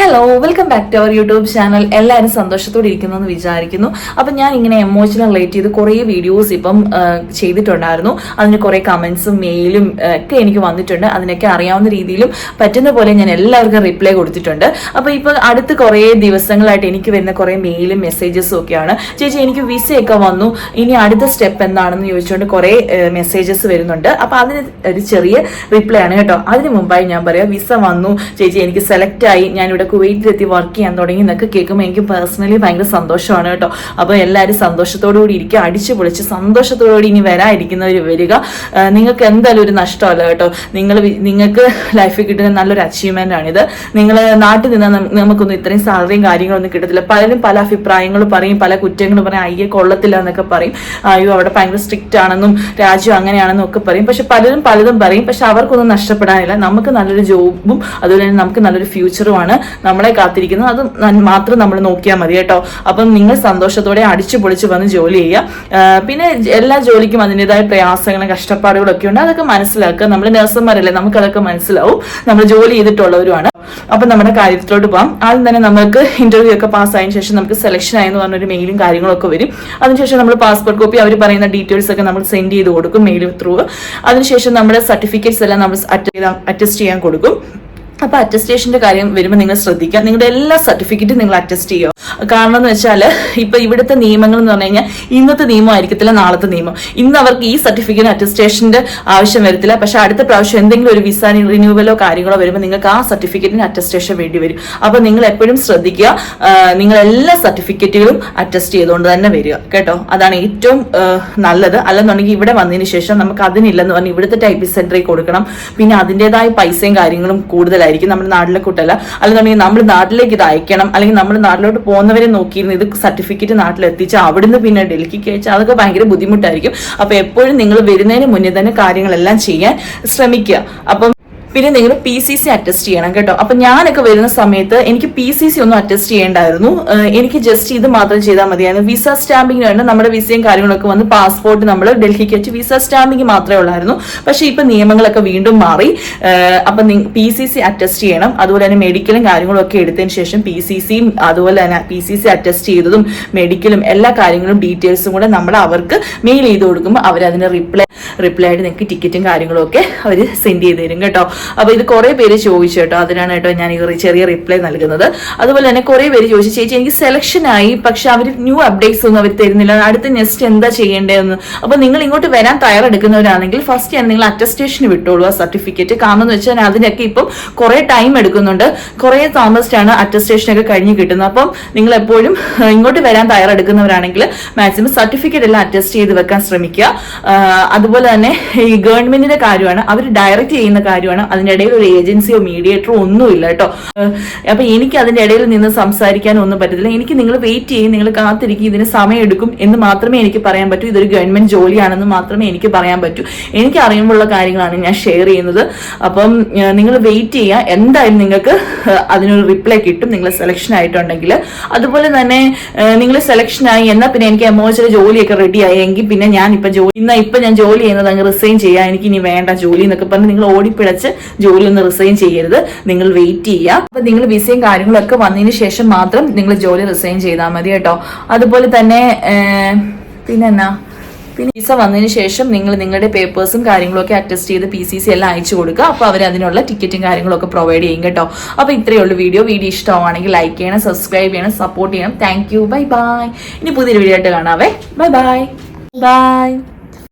Hello welcome back to our YouTube channel എല്ലാവരും സന്തോഷത്തോടെ ഇരിക്കുന്നു എന്ന് വിചാരിക്കുന്നു. അപ്പം ഞാൻ ഇങ്ങനെ എമോഷണൽ റിലേറ്റ് ചെയ്ത് കുറേ വീഡിയോസ് ഇപ്പം ചെയ്തിട്ടുണ്ടായിരുന്നു. അതിന് കുറേ കമൻസും മെയിലും ഒക്കെ എനിക്ക് വന്നിട്ടുണ്ട്. അതിനൊക്കെ അറിയാവുന്ന രീതിയിലും പറ്റുന്ന പോലെ ഞാൻ എല്ലാവർക്കും റിപ്ലൈ കൊടുത്തിട്ടുണ്ട്. അപ്പോൾ ഇപ്പോൾ അടുത്ത കുറേ ദിവസങ്ങളായിട്ട് എനിക്ക് വരുന്ന കുറേ മെയിലും മെസ്സേജസും ഒക്കെയാണ്. ചേച്ചി എനിക്ക് വിസയൊക്കെ വന്നു. ഇനി അടുത്ത സ്റ്റെപ്പ് എന്താണെന്ന് ചോദിച്ചുകൊണ്ട് കുറേ മെസ്സേജസ് വരുന്നുണ്ട്. അപ്പോൾ അതിന് ഒരു ചെറിയ റിപ്ലൈ ആണ് കേട്ടോ. അതിന് മുമ്പായി ഞാൻ പറയാം വിസ വന്നു. ചേച്ചി എനിക്ക് സെലക്ട് ആയി. ഞാനിവിടെ കുവൈറ്റിലെത്തി വർക്ക് ചെയ്യാൻ തുടങ്ങി. എന്നൊക്കെ കേൾക്കുമ്പോൾ എനിക്ക് പേഴ്സണലി ഭയങ്കര സന്തോഷമാണ് കേട്ടോ. അപ്പോൾ എല്ലാവരും സന്തോഷത്തോടു കൂടി ഇരിക്കുക. അടിച്ചു പൊളിച്ച് സന്തോഷത്തോടുകൂടി ഇനി വരാതിരിക്കുന്നവർ വരിക. നിങ്ങൾക്ക് എന്തായാലും ഒരു നഷ്ടമല്ല കേട്ടോ. നിങ്ങൾ നിങ്ങൾക്ക് ലൈഫിൽ കിട്ടുന്ന നല്ലൊരു അച്ചീവ്മെന്റ് ആണിത് നിങ്ങൾ നാട്ടിൽ നിന്ന് നമുക്കൊന്നും ഇത്രയും സാലറിയും കാര്യങ്ങളൊന്നും കിട്ടത്തില്ല. പലരും പല അഭിപ്രായങ്ങൾ പറയും പല കുറ്റങ്ങളും പറയും. അയ്യെ കൊള്ളത്തില്ല എന്നൊക്കെ പറയും. അയ്യോ അവിടെ ഭയങ്കര സ്ട്രിക്റ്റ് ആണെന്നും രാജ്യം അങ്ങനെയാണെന്നും ഒക്കെ പറയും. പക്ഷെ പലരും പലതും പറയും. പക്ഷെ അവർക്കൊന്നും നഷ്ടപ്പെടാനില്ല. നമുക്ക് നല്ലൊരു ജോബും അതുപോലെ തന്നെ നമുക്ക് നല്ലൊരു ഫ്യൂച്ചറുമാണ് നമ്മളെ കാത്തിരിക്കുന്നത് അത് മാത്രം നമ്മൾ നോക്കിയാൽ മതി കേട്ടോ. അപ്പം നിങ്ങൾ സന്തോഷത്തോടെ അടിച്ചു പൊളിച്ച് വന്ന് ജോലി ചെയ്യുക. പിന്നെ എല്ലാ ജോലിക്കും അതിന്റെതായ പ്രയാസങ്ങളും കഷ്ടപ്പാടുകളൊക്കെ ഉണ്ട്. അതൊക്കെ മനസ്സിലാക്കുക. നമ്മൾ നഴ്സുമാരല്ലേ? നമുക്കതൊക്കെ മനസ്സിലാവും. നമ്മൾ ജോലി ചെയ്തിട്ടുള്ളവരുമാണ്. അപ്പൊ നമ്മുടെ കാര്യത്തിലോട്ട് പോകാം ആദ്യം തന്നെ നമുക്ക് ഇന്റർവ്യൂ ഒക്കെ പാസ് ആയതിനു ശേഷം നമുക്ക് സെലക്ഷൻ ആയെന്ന് പറഞ്ഞൊരു മെയിലും കാര്യങ്ങളൊക്കെ വരും. അതിനുശേഷം നമ്മൾ പാസ്പോർട്ട് കോപ്പി അവർ പറയുന്ന ഡീറ്റെയിൽസ് ഒക്കെ നമ്മൾ സെൻഡ് ചെയ്ത് കൊടുക്കും മെയിൽ ത്രൂ അതിനുശേഷം നമ്മുടെ സർട്ടിഫിക്കറ്റ്സ് എല്ലാം നമ്മൾ അറ്റസ്റ്റ് ചെയ്യാൻ കൊടുക്കും. അപ്പൊ അറ്റസ്റ്റേഷന്റെ കാര്യം വരുമ്പോൾ നിങ്ങൾ ശ്രദ്ധിക്കുക. നിങ്ങളുടെ എല്ലാ സർട്ടിഫിക്കറ്റും നിങ്ങൾ അറ്റസ്റ്റ് ചെയ്യുക. കാരണം എന്ന് വെച്ചാൽ ഇപ്പൊ ഇവിടുത്തെ നിയമങ്ങൾ എന്ന് പറഞ്ഞു കഴിഞ്ഞാൽ ഇന്നത്തെ നിയമം ആയിരിക്കത്തില്ല നാളത്തെ നിയമം. ഇന്ന് അവർക്ക് ഈ സർട്ടിഫിക്കറ്റ് അറ്റസ്റ്റേഷന്റെ ആവശ്യം വരത്തില്ല. പക്ഷെ അടുത്ത പ്രാവശ്യം എന്തെങ്കിലും ഒരു വിസ റിന്യൂവലോ കാര്യങ്ങളോ വരുമ്പോൾ നിങ്ങൾക്ക് ആ സർട്ടിഫിക്കറ്റിന് അറ്റസ്റ്റേഷൻ വേണ്ടി വരും. അപ്പൊ നിങ്ങൾ എപ്പോഴും ശ്രദ്ധിക്കുക. നിങ്ങൾ എല്ലാ സർട്ടിഫിക്കറ്റുകളും അറ്റസ്റ്റ് ചെയ്തുകൊണ്ട് തന്നെ വരിക. കേട്ടോ? അതാണ് ഏറ്റവും നല്ലത്. അല്ലെന്നുണ്ടെങ്കിൽ ഇവിടെ വന്നതിന് ശേഷം നമുക്ക് അതിനില്ലെന്ന് പറഞ്ഞ് ഇവിടുത്തെ ടൈപ്പിംഗ് സെന്ററിൽ കൊടുക്കണം. പിന്നെ അതിന്റെതായ പൈസയും കാര്യങ്ങളും കൂടുതലായിരിക്കും നമ്മുടെ നാട്ടിലെ കൂട്ടല്ല അല്ലെന്നുണ്ടെങ്കിൽ നമ്മൾ നാട്ടിലേക്ക് ഇത് അയക്കണം. അല്ലെങ്കിൽ നമ്മൾ നാട്ടിലോട്ട് പോകുന്നവരെ നോക്കിയിരുന്നു ഇത് സർട്ടിഫിക്കറ്റ് നാട്ടിലെത്തിച്ച് അവിടുന്ന് പിന്നെ ഡൽഹിക്ക് അയച്ചാൽ അതൊക്കെ ഭയങ്കര ബുദ്ധിമുട്ടായിരിക്കും. അപ്പൊ എപ്പോഴും നിങ്ങൾ വരുന്നതിന് മുന്നേ തന്നെ കാര്യങ്ങളെല്ലാം ചെയ്യാൻ ശ്രമിക്കുക. അപ്പം പിന്നെ നിങ്ങൾ പി സി സി അറ്റസ്റ്റ് ചെയ്യണം കേട്ടോ. അപ്പൊ ഞാനൊക്കെ വരുന്ന സമയത്ത് എനിക്ക് പി സി സി ഒന്നും അറ്റസ്റ്റ് ചെയ്യേണ്ടായിരുന്നു. എനിക്ക് ജസ്റ്റ് ഇത് മാത്രം ചെയ്താൽ മതിയായിരുന്നു. വിസ സ്റ്റാമ്പിംഗ് വേണ്ട നമ്മുടെ വിസയും കാര്യങ്ങളൊക്കെ വന്ന് പാസ്പോർട്ട് നമ്മൾ ഡൽഹിക്ക് വെച്ച് വിസ സ്റ്റാമ്പിംഗ് മാത്രമേ ഉള്ളായിരുന്നു. പക്ഷെ ഇപ്പൊ നിയമങ്ങളൊക്കെ വീണ്ടും മാറി. അപ്പൊ പി സി സി അറ്റസ്റ്റ് ചെയ്യണം. അതുപോലെ തന്നെ മെഡിക്കലും കാര്യങ്ങളും ഒക്കെ എടുത്തതിന് ശേഷം പി സി സിയും അതുപോലെ തന്നെ പി സി സി അറ്റസ്റ്റ് ചെയ്തതും മെഡിക്കലും എല്ലാ കാര്യങ്ങളും ഡീറ്റെയിൽസും കൂടെ നമ്മൾ അവർക്ക് മെയിൽ ചെയ്ത് കൊടുക്കുമ്പോൾ അവർ അതിന് റിപ്ലൈ റിപ്ലൈ ആയിട്ട് നിങ്ങൾക്ക് ടിക്കറ്റും കാര്യങ്ങളും ഒക്കെ അവർ സെൻഡ് ചെയ്ത് തരും കേട്ടോ. അപ്പോൾ ഇത് കുറേ പേര് ചോദിച്ചു കേട്ടോ. അതിനാണ് കേട്ടോ ഞാൻ ഈ ചെറിയ റിപ്ലൈ നൽകുന്നത്. അതുപോലെ തന്നെ കുറേ പേര് ചോദിച്ചു ചേച്ചി എനിക്ക് സെലക്ഷൻ ആയി പക്ഷെ അവർ ന്യൂ അപ്ഡേറ്റ്സ് ഒന്നും അവർ തരുന്നില്ല. അടുത്ത നെക്സ്റ്റ് എന്താ ചെയ്യേണ്ടതെന്ന്? അപ്പോൾ നിങ്ങൾ ഇങ്ങോട്ട് വരാൻ തയ്യാറെടുക്കുന്നവരാണെങ്കിൽ ഫസ്റ്റ് ഞാൻ നിങ്ങൾ അറ്റസ്റ്റേഷന് വിട്ടോളൂ ആ സർട്ടിഫിക്കറ്റ് കാരണം എന്ന് വെച്ചാൽ അതിനൊക്കെ ഇപ്പം കുറേ ടൈം എടുക്കുന്നുണ്ട്. കുറേ താമസിച്ചാണ് അറ്റസ്റ്റേഷനൊക്കെ കഴിഞ്ഞ് കിട്ടുന്നത്. അപ്പം നിങ്ങൾ എപ്പോഴും ഇങ്ങോട്ട് വരാൻ തയ്യാറെടുക്കുന്നവരാണെങ്കിൽ മാക്സിമം സർട്ടിഫിക്കറ്റ് എല്ലാം അറ്റസ്റ്റ് ചെയ്ത് വെക്കാൻ ശ്രമിക്കുക. അതുപോലെ തന്നെ ഈ ഗവൺമെന്റിന്റെ കാര്യമാണ് അവർ ഡയറക്റ്റ് ചെയ്യുന്ന കാര്യമാണ്. അതിന്റെ ഇടയിൽ ഒരു ഏജൻസിയോ മീഡിയേറ്ററോ ഒന്നുമില്ല കേട്ടോ. അപ്പൊ എനിക്ക് അതിന്റെ ഇടയിൽ നിന്ന് സംസാരിക്കാൻ ഒന്നും പറ്റത്തില്ല. എനിക്ക് നിങ്ങൾ വെയിറ്റ് ചെയ്യും നിങ്ങൾ കാത്തിരിക്കും ഇതിന് സമയമെടുക്കും എന്ന് മാത്രമേ എനിക്ക് പറയാൻ പറ്റൂ. ഇതൊരു ഗവൺമെന്റ് ജോലിയാണെന്ന് മാത്രമേ എനിക്ക് പറയാൻ പറ്റൂ. എനിക്ക് അറിയുമ്പോഴുള്ള കാര്യങ്ങളാണ് ഞാൻ ഷെയർ ചെയ്യുന്നത്. അപ്പം നിങ്ങൾ വെയിറ്റ് ചെയ്യുക എന്തായാലും നിങ്ങൾക്ക് അതിനൊരു റിപ്ലൈ കിട്ടും. നിങ്ങൾ സെലക്ഷൻ ആയിട്ടുണ്ടെങ്കിൽ അതുപോലെ തന്നെ നിങ്ങൾ സെലക്ഷൻ ആയി എന്നാൽ പിന്നെ എനിക്ക് എമോഷണൽ ജോലിയൊക്കെ റെഡി ആയെങ്കിൽ പിന്നെ ഞാൻ ഇപ്പൊ ജോലി ഇന്ന ഇപ്പൊ ഞാൻ ജോലി ചെയ്യുന്നത് അങ്ങ് റിസൈൻ ചെയ്യാം. എനിക്ക് ഇനി വേണ്ട ജോലി എന്നൊക്കെ പറഞ്ഞ് നിങ്ങൾ ഓടിപ്പിടച്ച് ജോലി ഒന്ന് റിസൈൻ ചെയ്യരുത്. നിങ്ങൾ വെയിറ്റ് ചെയ്യുക. അപ്പൊ നിങ്ങൾ വിസയും കാര്യങ്ങളൊക്കെ വന്നതിന് ശേഷം മാത്രം നിങ്ങൾ ജോലി റിസൈൻ ചെയ്താൽ മതി കേട്ടോ. അതുപോലെ തന്നെ പിന്നെ പിന്നെന്നാ? പിന്നെ വിസ വന്നതിന് ശേഷം നിങ്ങൾ നിങ്ങളുടെ പേപ്പേഴ്സും കാര്യങ്ങളൊക്കെ അറ്റസ്റ്റ് ചെയ്ത് പി സി സി എല്ലാം അയച്ചു കൊടുക്കുക. അപ്പോൾ അവർ അതിനുള്ള ടിക്കറ്റും കാര്യങ്ങളൊക്കെ പ്രൊവൈഡ് ചെയ്യും കേട്ടോ. അപ്പോൾ ഇത്രയേ ഉള്ളൂ വീഡിയോ വീഡിയോ ഇഷ്ടമാണെങ്കിൽ ലൈക്ക് ചെയ്യണം സബ്സ്ക്രൈബ് ചെയ്യണം സപ്പോർട്ട് ചെയ്യണം. താങ്ക് യു ബൈ ബൈ ഇനി പുതിയൊരു വീഡിയോ ആയിട്ട് കാണാവേ. Bye bye bye